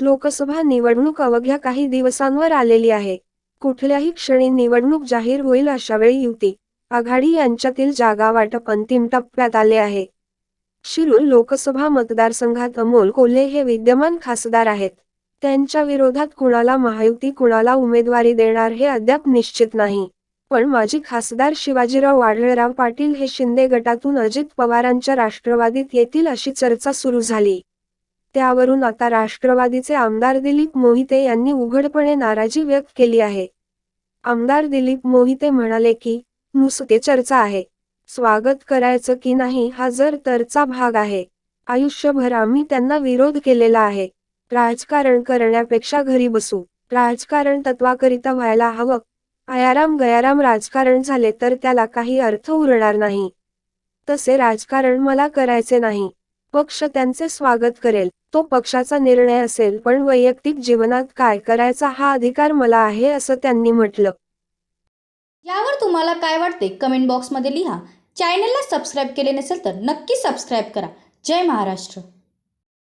लोकसभा निवडणूक अवघ्या काही दिवसांवर आलेली आहे. कुठल्याही क्षणी निवडणूक जाहीर होईल अशा वेळी युती आघाडी यांच्यातील जागा वाटप अंतिम टप्प्यात आले आहे. शिरूर लोकसभा मतदारसंघात अमोल कोल्हे हे विद्यमान खासदार आहेत. त्यांच्या विरोधात कुणाला महायुती कुणाला उमेदवारी देणार हे अद्याप निश्चित नाही. पण माजी खासदार शिवाजीराव वाढळराव पाटील हे शिंदे गटातून अजित पवारांच्या राष्ट्रवादीत येतील अशी चर्चा सुरू झाली. त्यावरून आता राष्ट्रवादीचे आमदार दिलीप मोहिते यांनी उघडपणे नाराजी व्यक्त केली आहे. आमदार दिलीप मोहिते म्हणाले की नुसते चर्चा आहे. स्वागत करायचं की नाही हा जर तरचा भाग आहे. आयुष्यभर आम्ही त्यांना विरोध केलेला आहे. राजकारण करण्यापेक्षा घरी बसू. राजकारण तत्वाकरिता व्हायला हवं. आयाराम गयाराम राजकारण झाले तर त्याला काही अर्थ उरणार नाही. तसे राजकारण मला करायचे नाही. पक्ष त्यांचे स्वागत करेल. तो पक्षाचा निर्णय असेल पण वैयक्तिक जीवनात काय करायचा हा अधिकार मला आहे असं त्यांनी म्हटलं. यावर तुम्हाला काय वाटते? कमेंट बॉक्समध्ये लिहा. चॅनलला सबस्क्राईब केले नसेल तर नक्की सबस्क्राईब करा. जय महाराष्ट्र.